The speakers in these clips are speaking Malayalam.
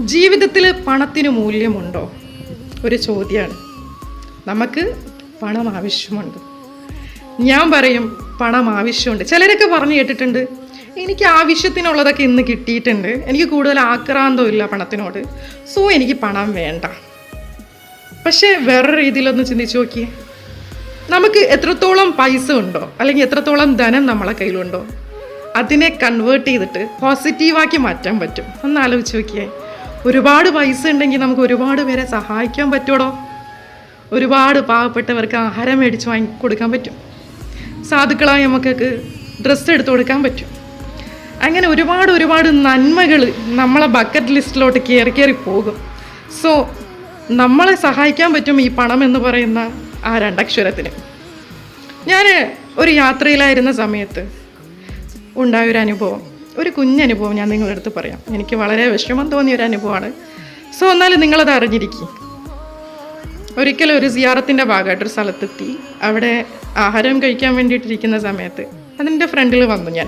ജീവിതത്തിൽ പണത്തിന് മൂല്യമുണ്ടോ? ഒരു ചോദ്യമാണ് നമുക്ക് പണം ആവശ്യമുണ്ട്. ഞാൻ പറയും പണം ആവശ്യമുണ്ട്. ചിലരൊക്കെ പറഞ്ഞു കേട്ടിട്ടുണ്ട് എനിക്ക് ആവശ്യത്തിനുള്ളതൊക്കെ ഇന്ന് കിട്ടിയിട്ടുണ്ട്. എനിക്ക് കൂടുതൽ ആക്രാന്തം ഇല്ല പണത്തിനോട്. സോ എനിക്ക് പണം വേണ്ട. പക്ഷേ വേറൊരു രീതിയിലൊന്ന് ചിന്തിച്ച് നോക്കിയേ. നമുക്ക് എത്രത്തോളം പൈസ ഉണ്ടോ? അല്ലെങ്കിൽ എത്രത്തോളം ധനം നമ്മളെ കയ്യിലുണ്ടോ? അതിനെ കൺവേർട്ട് ചെയ്തിട്ട് പോസിറ്റീവാക്കി മാറ്റാൻ പറ്റും. ഒന്ന് ആലോചിച്ച് നോക്കിയേ. ഒരുപാട് പൈസ ഉണ്ടെങ്കിൽ നമുക്ക് ഒരുപാട് പേരെ സഹായിക്കാൻ പറ്റുമോ ഒരുപാട് പാവപ്പെട്ടവർക്ക് ആഹാരം മേടിച്ച് വാങ്ങി കൊടുക്കാൻ പറ്റും. സാധുക്കളായ നമുക്കൊക്കെ ഡ്രസ്സ് എടുത്ത് കൊടുക്കാൻ പറ്റും. അങ്ങനെ ഒരുപാട് ഒരുപാട് നന്മകൾ നമ്മളെ ബക്കറ്റ് ലിസ്റ്റിലോട്ട് കയറി കയറി പോകും. സോ നമ്മളെ സഹായിക്കാൻ പറ്റും ഈ പണം എന്ന് പറയുന്ന ആ രണ്ടക്ഷരത്തിന്. ഞാൻ ഒരു യാത്രയിലായിരുന്ന സമയത്ത് ഉണ്ടായൊരു അനുഭവം. ഒരു കുഞ്ഞനുഭവം ഞാൻ നിങ്ങളുടെ അടുത്ത് പറയാം. എനിക്ക് വളരെ വിഷമം തോന്നിയ ഒരു അനുഭവമാണ്. സോ എന്നാലും നിങ്ങളത് അറിഞ്ഞിരിക്കും. ഒരിക്കലും ഒരു സിയാറത്തിന്റെ ഭാഗമായിട്ട് ഒരു സ്ഥലത്തെത്തി. അവിടെ ആഹാരം കഴിക്കാൻ വേണ്ടിയിട്ടിരിക്കുന്ന സമയത്ത് അതിന്റെ ഫ്രണ്ടിൽ വന്നു ഞാൻ.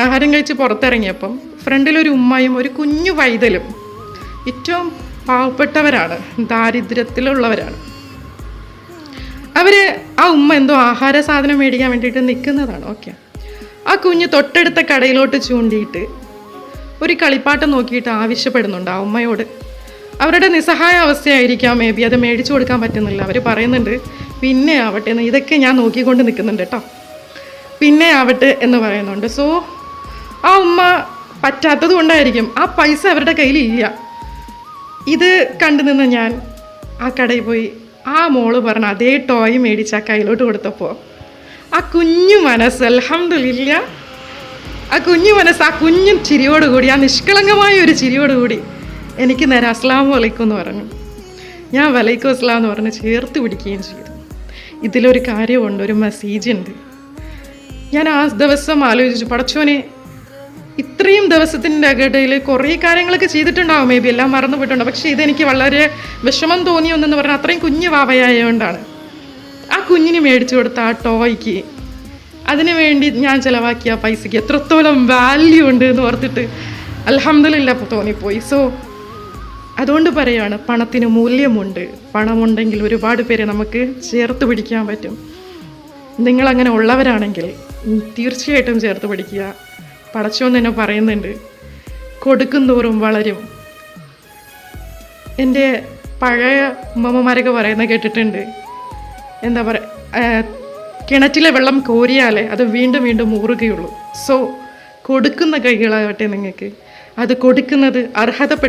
ആഹാരം കഴിച്ച് പുറത്തിറങ്ങിയപ്പം ഫ്രണ്ടിലൊരു ഉമ്മയും ഒരു കുഞ്ഞു വൈതലും ഏറ്റവും പാവപ്പെട്ടവരാണ് ദാരിദ്ര്യത്തിലുള്ളവരാണ്. അവർ ആ ഉമ്മ എന്തോ ആഹാര സാധനം മേടിക്കാൻ വേണ്ടിയിട്ട് നിൽക്കുന്നതാണ്. ഓക്കെ ആ കുഞ്ഞ് തൊട്ടടുത്ത കടയിലോട്ട് ചൂണ്ടിയിട്ട് ഒരു കളിപ്പാട്ടം നോക്കിയിട്ട് ആവശ്യപ്പെടുന്നുണ്ട് ആ ഉമ്മയോട് അവരുടെ നിസ്സഹായ അവസ്ഥയായിരിക്കാം മേ ബി അത് മേടിച്ചു കൊടുക്കാൻ പറ്റുന്നില്ല. അവർ പറയുന്നുണ്ട് പിന്നെ ആവട്ടെ എന്ന്. ഇതൊക്കെ ഞാൻ നോക്കിക്കൊണ്ട് നിൽക്കുന്നുണ്ട് കേട്ടോ. പിന്നെ ആവട്ടെ എന്ന് പറയുന്നുണ്ട്. സോ ആ ഉമ്മ പറ്റാത്തത് കൊണ്ടായിരിക്കും. ആ പൈസ അവരുടെ കയ്യിലില്ല. ഇത് കണ്ടു നിന്ന് ഞാൻ ആ കടയിൽ പോയി ആ മോൾ പറഞ്ഞ അതേ ടോയ് മേടിച്ച് ആ കയ്യിലോട്ട് കൊടുത്തപ്പോൾ ആ കുഞ്ഞു മനസ്സ് അലഹമില്ല ആ കുഞ്ഞു മനസ്സ് ആ കുഞ്ഞു ചിരിയോടുകൂടി ആ നിഷ്കളങ്കമായ ഒരു ചിരിയോടുകൂടി എനിക്ക് നേരെ അസ്ലാം വലൈക്കും എന്ന് പറഞ്ഞു. ഞാൻ വലൈക്കും അസ്ലാം എന്ന് പറഞ്ഞ് ചേർത്ത് പിടിക്കുകയും ചെയ്തു. ഇതിലൊരു കാര്യമുണ്ട് ഒരു മെസ്സേജ് ഉണ്ട് ഞാൻ ആ ദിവസം ആലോചിച്ചു പടച്ചോനെ ഇത്രയും ദിവസത്തിന്റെ ഇടയിൽ കുറേ കാര്യങ്ങളൊക്കെ ചെയ്തിട്ടുണ്ടാവും മേ ബി എല്ലാം മറന്നു പോയിട്ടുണ്ടാവും പക്ഷേ ഇതെനിക്ക് വളരെ വിഷമം തോന്നിയൊന്നെന്ന് പറഞ്ഞാൽ അത്രയും കുഞ്ഞു വാവയായതുകൊണ്ടാണ്. കുഞ്ഞിന് മേടിച്ചു കൊടുത്ത ആ ടോയ്ക്ക്. അതിനു വേണ്ടി ഞാൻ ചിലവാക്കിയ പൈസയ്ക്ക് എത്രത്തോളം വാല്യൂ ഉണ്ട് എന്ന് ഓർത്തിട്ട് അലഹമില്ല തോന്നിപ്പോയി. സോ അതുകൊണ്ട് പറയുകയാണ് പണത്തിന് മൂല്യമുണ്ട്. പണമുണ്ടെങ്കിൽ ഒരുപാട് പേരെ നമുക്ക് ചേർത്ത് പിടിക്കാൻ പറ്റും. നിങ്ങളങ്ങനെ ഉള്ളവരാണെങ്കിൽ തീർച്ചയായിട്ടും ചേർത്ത് പിടിക്കുക. പടച്ചോൻ തന്നെ പറയുന്നുണ്ട് കൊടുക്കും തോറും വളരും. എന്റെ പഴയ ഉമ്മമ്മമാരൊക്കെ പറയുന്നത് കേട്ടിട്ടുണ്ട് എന്താ പറയുക കിണറ്റിലെ വെള്ളം കോരിയാലേ അത് വീണ്ടും വീണ്ടും ഊറുകയുള്ളൂ. സോ കൊടുക്കുന്ന കൈകളാകട്ടെ നിങ്ങൾക്ക്. അത് കൊടുക്കുന്നത് അർഹതപ്പെട്ട